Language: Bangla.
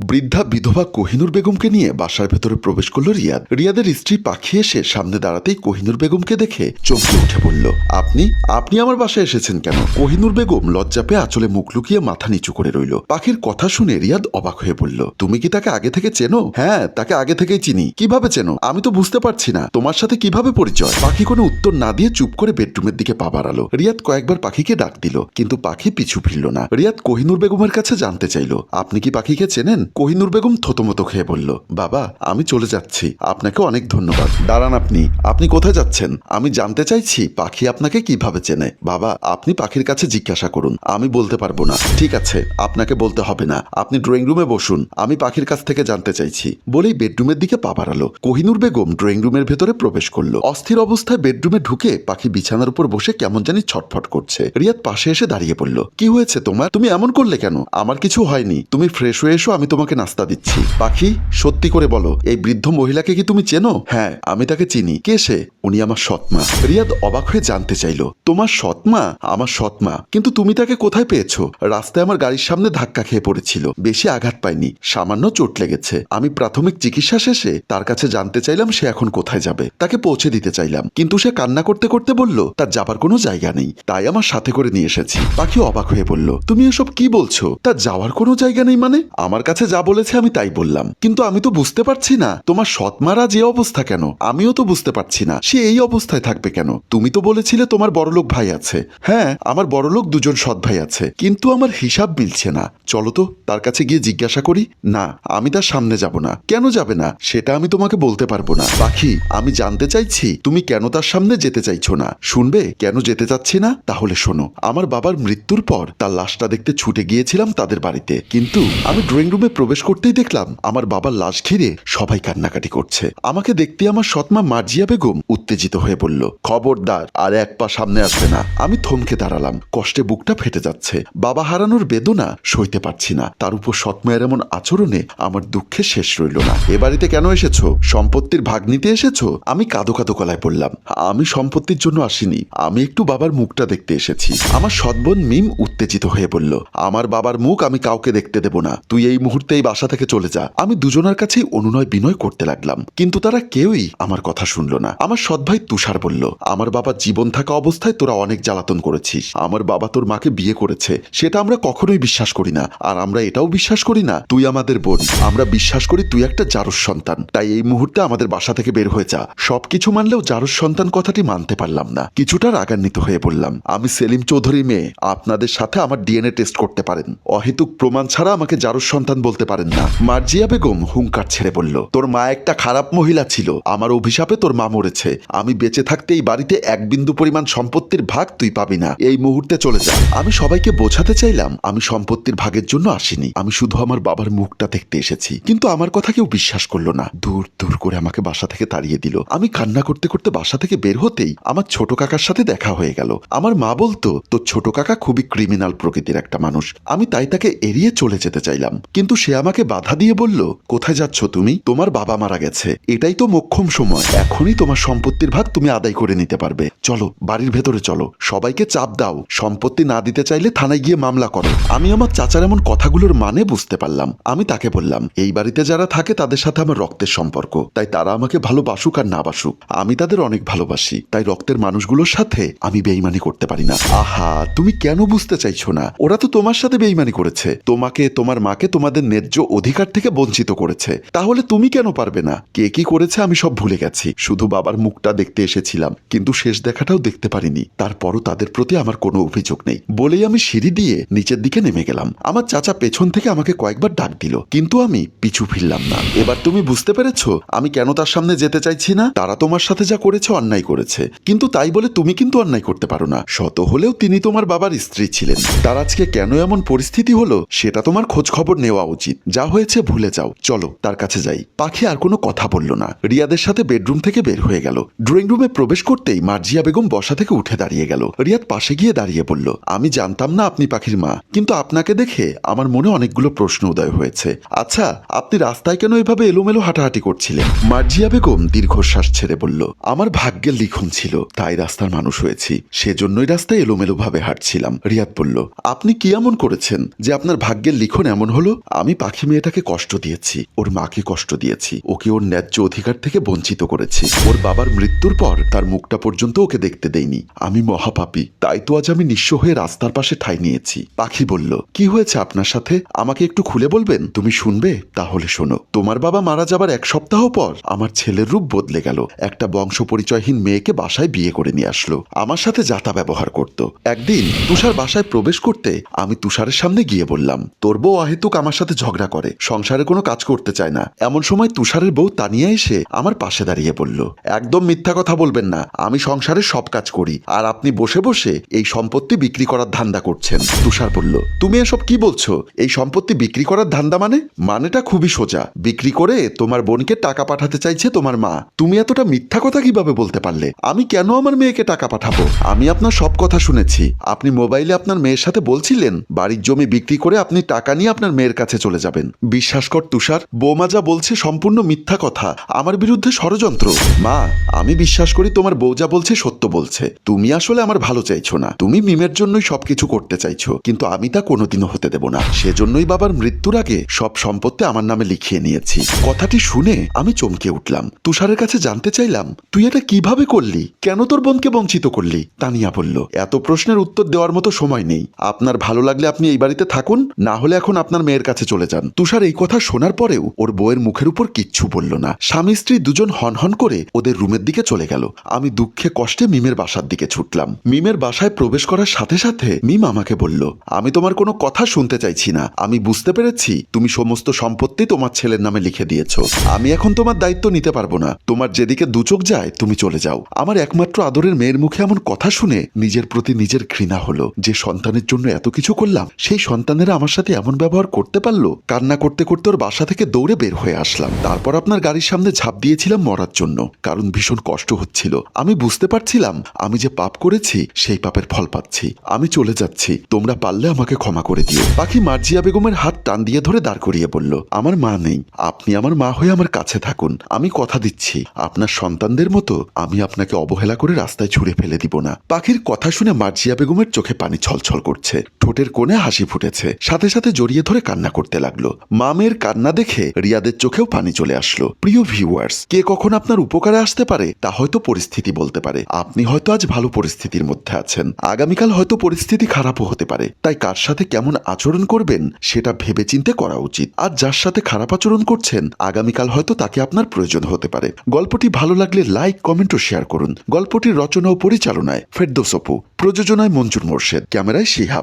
বৃদ্ধা বিধবা কোহিনুর বেগমকে নিয়ে বাসার ভেতরে প্রবেশ করল রিয়াদ। রিয়াদের স্ত্রী পাখি এসে সামনে দাঁড়াতেই কোহিনুর বেগমকে দেখে চমকে উঠে বলল, আপনি আপনি আমার বাসায় এসেছেন কেন? কোহিনুর বেগম লজ্জা পেয়ে আঁচলে মুখ লুকিয়ে মাথা নিচু করে রইল। পাখির কথা শুনে রিয়াদ অবাক হয়ে বলল, তুমি কি তাকে আগে থেকে চেনো? হ্যাঁ তাকে আগে থেকেই চিনি। কীভাবে চেনো? আমি তো বুঝতে পারছি না। তোমার সাথে কীভাবে পরিচয়? পাখি কোনো উত্তর না দিয়ে চুপ করে বেডরুমের দিকে পা বাড়ালো। রিয়াদ কয়েকবার পাখিকে ডাক দিল, কিন্তু পাখি পিছু ফিরল না। রিয়াদ কোহিনুর বেগমের কাছে জানতে চাইল, আপনি কি পাখিকে চেনেন? কোহিনুর বেগম থতমত খেয়ে বলল, বাবা, আমি চলে যাচ্ছি। আপনাকে অনেক ধন্যবাদ। দাঁড়ান আপনি। আপনি কোথায় যাচ্ছেন? আমি জানতে চাইছি পাখি আপনাকে কীভাবে চেনে। বাবা, আপনি পাখির কাছে জিজ্ঞাসা করুন। আমি বলতে পারব না। ঠিক আছে, আপনাকে বলতে হবে না। আপনি ড্রয়িং রুমে বসুন। আমি পাখির কাছ থেকে জানতে চাইছি। বলেই বেডরুমের দিকে পা বাড়ালো। কোহিনুর বেগম ড্রয়িং রুমের ভেতরে প্রবেশ করল। অস্থির অবস্থায় বেডরুমে ঢুকে পাখি বিছানার উপর বসে কেমন জানি ছটফট করছে। রিয়াদ পাশে এসে দাঁড়িয়ে পড়ল কি হয়েছে তোমার? তুমি এমন করলে কেন? আমার কিছু হয়নি। তুমি ফ্রেশ হয়ে এসো, আমি তোমাকে নাস্তা দিচ্ছি। পাখি, সত্যি করে বলো, এই বৃদ্ধ মহিলাকে কি তুমি চেনো? হ্যাঁ আমি তাকে চিনি। কে সে? উনি আমার সৎমা। রিয়াদ অবাক হয়ে জানতে চাইলো, তোমার সৎমা? আমার সৎমা। কিন্তু তুমি তাকে কোথায় পেয়েছ? রাস্তায় আমার গাড়ির সামনে ধাক্কা খেয়ে পড়েছিল। বেশি আঘাত পাইনি। সামান্য চোট লেগেছে। আমি প্রাথমিক চিকিৎসা শেষে তার কাছে জানতে চাইলাম সে এখন কোথায় যাবে। তাকে পৌঁছে দিতে চাইলাম। কিন্তু সে কান্না করতে করতে বলল, তার যাবার কোনো জায়গা নেই। তাই আমার সাথে করে নিয়ে এসেছি। পাখি অবাক হয়ে বলল, তুমি এসব কি বলছো? তার যাওয়ার কোনো জায়গা নেই মানে? আমার কাছে যা বলেছে আমি তাই বললাম। কিন্তু আমি তো বুঝতে পারছি না, তোমার সৎমারা যে অবস্থা কেন? আমিও তো বুঝতে পারছি না, সে এই অবস্থায় থাকবে কেন? তুমি তো বলেছিলে তোমার বড়লোক ভাই আছে। হ্যাঁ আমার বড়লোক দুজন সৎ ভাই আছে, কিন্তু আমার হিসাব মিলছে না। চলো তো, তার কাছে গিয়ে জিজ্ঞাসা করি। না, আমি তার সামনে যাব না। কেন যাবে না? সেটা আমি তোমাকে বলতে পারব না। পাখি, আমি জানতে চাইছি, তুমি কেন তার সামনে যেতে চাইছো না? শুনবে? কেন যেতে চাচ্ছি না? তাহলে শোনো, আমার বাবার মৃত্যুর পর তার লাশটা দেখতে ছুটে গিয়েছিলাম তাদের বাড়িতে। কিন্তু আমি ড্রয়িং রুমে প্রবেশ করতেই দেখলাম আমার বাবার লাশ ঘিরে সবাই কান্নাকাটি করছে। আমাকে দেখতে আমার সৎমা মার্জিয়া বেগম উত্তেজিত হয়ে বলল, খবরদার, আর এক পা সামনে আসবে না। আমি থমকে দাঁড়ালাম, কষ্টে বুকটা ফেটে যাচ্ছে। বাবা হারানোর বেদনা সইতে পারছি না, তার উপর সৎমায়ের এমন আচরণে আমার দুঃখে শেষ রইল না। এ বাড়িতে কেন এসেছ? সম্পত্তির ভাগ নিতে এসেছ? আমি কাদো কাদো গলায় বললাম, আমি সম্পত্তির জন্য আসিনি, আমি একটু বাবার মুখটা দেখতে এসেছি। আমার সৎবোন মিম উত্তেজিত হয়ে বলল, আমার বাবার মুখ আমি কাউকে দেখতে দেব না, তুই এই মুহূর্তে এই বাসা থেকে চলে যা। আমি দুজনের কাছেই অনুনয় বিনয় করতে লাগলাম, কিন্তু তারা কেউই আমার কথা শুনল না। আমার সৎ ভাই তুষার বলল, আমার বাবা জীবন থাকা অবস্থায় তোরা অনেক জ্বালাতন করেছিস। আমার বাবা তোর মাকে বিয়ে করেছে। সেটা আমরা কখনোই বিশ্বাস করি না, আর আমরা এটাও বিশ্বাস করি না, তুই আমাদের বোন। আমরা বিশ্বাস করি তুই একটা জারুস সন্তান। তাই এই মুহূর্তে আমাদের বাসা থেকে বের হয়ে যা। সবকিছু মানলেও জারুস সন্তান কথাটি মানতে পারলাম না। কিছুটা রাগান্বিত হয়ে বললাম, আমি সেলিম চৌধুরী মেয়ে। আপনাদের সাথে আমার ডিএনএ টেস্ট করতে পারেন। অহেতুক প্রমাণ ছাড়া আমাকে জারুস সন্তান বলতে পারেন না। মার্জিয়া বেগম হুঙ্কার ছেড়ে বলল, তোর মা একটা খারাপ মহিলা ছিল। আমার অভিশাপে তোর মা মরেছে। আমি বেঁচে থাকতে এই বাড়িতে এক বিন্দু পরিমাণ সম্পত্তির ভাগ তুই পাবি না। এই মুহূর্তে চলে যা। আমি সবাইকে বোঝাতে চাইলাম, আমি সম্পত্তির ভাগের জন্য আসিনি। আমি শুধু আমার বাবার মুখটা দেখতে এসেছি। কিন্তু আমার কথা কেউ বিশ্বাস করল না। দূর দূর করে আমাকে বাসা থেকে তাড়িয়ে দিল। আমি কান্না করতে করতে বাসা থেকে বের হতেই আমার ছোট কাকার সাথে দেখা হয়ে গেল। আমার মা বলতো, তোর ছোট কাকা খুবই ক্রিমিনাল প্রকৃতির একটা মানুষ। আমি তাই তাকে এড়িয়ে চলে যেতে চাইলাম। কিন্তু সে আমাকে বাধা দিয়ে বলল, কোথায় যাচ্ছ তুমি? তোমার বাবা মারা গেছে। এটাই তো মোক্ষম সময়। এখনই তোমার সম্পত্তির ভাগ তুমি আদায় করে নিতে পারবে। চলো, বাড়ির ভেতরে চলো। সবাইকে চাপ দাও। সম্পত্তি না দিতে চাইলে থানায় গিয়ে মামলা করো। আমি আমার চাচার এমন কথাগুলোর মানে বুঝতে পারলাম। আমি তাকে বললাম, এই বাড়িতে যারা থাকে তাদের সাথে আমার রক্তের সম্পর্ক। তাই তারা আমাকে ভালোবাসুক আর না বাসুক। আমি তাদের অনেক ভালোবাসি। তাই রক্তের মানুষগুলোর সাথে আমি বেইমানি করতে পারি না। আহা, তুমি কেন বুঝতে চাইছো না? ওরা তো তোমার সাথে বেইমানি করেছে। তোমাকে, তোমার মাকে তোমাদের ন্যায্য অধিকার থেকে বঞ্চিত করেছে। তাহলে তুমি কেন পারবে না? কে কি করেছে আমি সব ভুলে গেছি। শুধু বাবার মুখটা দেখতে এসেছিলাম, কিন্তু শেষ দেখাটাও দেখতে পারিনি। তারপরও তাদের প্রতি আমার কোনো অভিযোগ নেই। বলেই আমি সিঁড়ি দিয়ে নিচের দিকে নেমে গেলাম। আমার চাচা পেছন থেকে আমাকে কয়েকবার ডাক দিল, কিন্তু আমি পিছু ফিরলাম না। এবার তুমি বুঝতে পেরেছ, আমি কেন তার সামনে যেতে চাইছি না? তারা তোমার সাথে যা করেছে, অন্যায় করেছে। কিন্তু তাই বলে তুমি কিন্তু অন্যায় করতে পারো না। শত হলেও তিনি তোমার বাবার স্ত্রী ছিলেন। তার আজকে কেন এমন পরিস্থিতি হলো, সেটা তোমার খোঁজ খবর নেওয়া উচিত। যা হয়েছে ভুলে যাও। চলো, তার কাছে যাই। পাখি আর কোনো কথা বলল না। রিয়াদের সাথে বেডরুম থেকে বের হয়ে গেল। ড্রয়িং রুমে প্রবেশ করতেই মার্জিয়া বেগম বসা থেকে উঠে দাঁড়িয়ে গেল। রিয়াদ পাশে গিয়ে দাঁড়িয়ে বলল, আমি জানতাম না আপনি পাখির মা। কিন্তু আপনাকে দেখে আমার মনে অনেকগুলো প্রশ্ন উদয় হয়েছে। আচ্ছা আপনি রাস্তায় কেন এভাবে এলোমেলো হাঁটাহাঁটি করছিলেন? মার্জিয়া বেগম দীর্ঘশ্বাস ছেড়ে বলল, আমার ভাগ্যের লিখন ছিল। তাই রাস্তার মানুষ হয়েছি। সেজন্যই রাস্তায় এলোমেলো ভাবে হাঁটছিলাম। রিয়াদ বলল, আপনি কি এমন করেছেন যে আপনার ভাগ্যের লিখন এমন হলো? আমি পাখি মেয়েটাকে কষ্ট দিয়েছি, ওর মাকে কষ্ট দিয়েছি, ওকে ওর ন্যায্য অধিকার থেকে বঞ্চিত করেছি। ওর বাবার মৃত্যুর পর তার মুখটা পর্যন্ত ওকে দেখতে দেইনি। আমি মহাপাপী, তাই তো আজ আমি নিঃস্ব হয়ে রাস্তার পাশে ঠাই নিয়েছি। পাখি বলল, কি হয়েছে আপনার সাথে? আমাকে একটু খুলে বলবেন? তুমি শুনবে? তাহলে শোনো। তোমার বাবা মারা যাবার এক সপ্তাহ পর আমার ছেলের রূপ বদলে গেল। একটা বংশ পরিচয়হীন মেয়েকে বাসায় বিয়ে করে নিয়ে আসলো। আমার সাথে যাতা ব্যবহার করত। একদিন তুষার বাসায় প্রবেশ করতে আমি তুষারের সামনে গিয়ে বললাম, তোর বউ অহেতুক আমার সাথে ঝগড়া করে। সংসারে কোনো কাজ করতে চায় না। এমন সময় তুষারের বউ তানিয়া এসে আমার পাশে দাঁড়িয়ে বলল, একদম মিথ্যা কথা বলবেন না। আমি সংসারের সব কাজ করি। আর আপনি বসে বসে এই সম্পত্তি বিক্রি করার ধান্দা করছেন। তুষার বলল, তুমি এসব কি বলছো? এই সম্পত্তি বিক্রি করার ধান্দা মানে? মানেটা খুবই সোজা। বিক্রি করে তোমার বোনকে টাকা পাঠাতে চাইছে তোমার মা। তুমি এতটা মিথ্যা কথা কীভাবে বলতে পারলে? আমি কেন আমার মেয়েকে টাকা পাঠাবো? আমি আপনার সব কথা শুনেছি। আপনি মোবাইলে আপনার মেয়ের সাথে বলছিলেন, বাড়ির জমি বিক্রি করে আপনি টাকা নিয়ে আপনার মেয়ের কাছে চলে যাবেন। বিশ্বাস কর তুষার, বৌমা যা বলছে সম্পূর্ণ মিথ্যা কথা। আমার বিরুদ্ধে ষড়যন্ত্র। মা, আমি বিশ্বাস করি তোমার বউ যা বলছে সত্য বলছে। তুমি আসলে আমার ভালো চাইছো না। তুমি মিমের জন্যই সবকিছু করতে চাইছো। কিন্তু আমি তা কোনোদিনও হতে দেব না। সেজন্যই বাবার মৃত্যুর আগে সব সম্পত্তি আমার নামে লিখিয়ে নিয়েছি। কথাটি শুনে আমি চমকে উঠলাম। তুষারের কাছে জানতে চাইলাম, তুই এটা কীভাবে করলি? কেন তোর বোনকে বঞ্চিত করলি? তানিয়া বলল, এত প্রশ্নের উত্তর দেওয়ার মতো সময় নেই। আপনার ভালো লাগলে আপনি এই বাড়িতে থাকুন, না হলে এখন আপনার মেয়ের কাছে চলে যান। তুষার এই কথা শোনার পরেও ওর বউয়ের মুখের উপর কিচ্ছু বলল না। স্বামী স্ত্রী দুজন হনহন করে ওদের রুমের দিকে চলে গেল। আমি দুঃখে কষ্টে মিমের বাসার দিকে ছুটলাম। মিমের বাসায় প্রবেশ করার সাথে সাথে মিম আমাকে বলল, আমি তোমার কোনো কথা শুনতে চাইছি না। আমি বুঝতে পেরেছি তুমি সমস্ত সম্পত্তি তোমার ছেলের নামে লিখে দিয়েছ। আমি এখন তোমার দায়িত্ব নিতে পারব না। তোমার যেদিকে দুচোখ যায়, তুমি চলে যাও। আমার একমাত্র আদরের মেয়ের মুখে এমন কথা শুনে নিজের প্রতি নিজের ঘৃণা হলো। যে সন্তানের জন্য এত কিছু করলাম, সেই সন্তানেরা আমার সাথে এমন ব্যবহার করতে পারল কান্না করতে করতে ওর বাসা থেকে দৌড়ে বের হয়ে আসলাম। তারপর আপনার গাড়ির সামনে ঝাঁপ দিয়েছিলাম মরার জন্য, কারণ ভীষণ কষ্ট হচ্ছিল। আমি বুঝতে পারছিলাম, আমি যে পাপ করেছি, সেই পাপের ফল পাচ্ছি। আমি চলে যাচ্ছি, তোমরা পারলে আমাকে ক্ষমা করে দিও। পাখি মার্জিয়া বেগমের হাত টান দিয়ে ধরে দাঁড় করিয়ে বলল, আমার মা নেই, আপনি আমার মা হয়ে আমার কাছে থাকুন, আমি কথা দিচ্ছি। আপনার সন্তানদের মতো আমি আপনাকে অবহেলা করে রাস্তায় ছুঁড়ে ফেলে দিব না। পাখির কথা শুনে মার্জিয়া বেগমের চোখে পানি ছলছল করছে। ঠোঁটের কোণে হাসি ফুটেছে। সাথে সাথে জড়িয়ে ধরে কান্না করতে লাগল। মামের কান্না দেখে রিয়াদের চোখেও পানি চলে আসলো। প্রিয় ভিউয়ার্স কে কখন আপনার উপকারে আসতে পারে তা হয়তো পরিস্থিতি বলতে পারে। আপনি হয়তো আজ ভালো পরিস্থিতির মধ্যে আছেন। আগামীকাল হয়তো পরিস্থিতি খারাপও হতে পারে। তাই কার সাথে কেমন আচরণ করবেন সেটা ভেবেচিন্তে করা উচিত। আর যার সাথে খারাপ আচরণ করছেন, আগামীকাল হয়তো তাকে আপনার প্রয়োজন হতে পারে। গল্পটি ভালো লাগলে লাইক কমেন্ট ও শেয়ার করুন। গল্পটির রচনা ও পরিচালনায় ফেরদোসপু প্রযোজনায় মঞ্জুর মোর্শেদ। ক্যামেরায় শিহাব।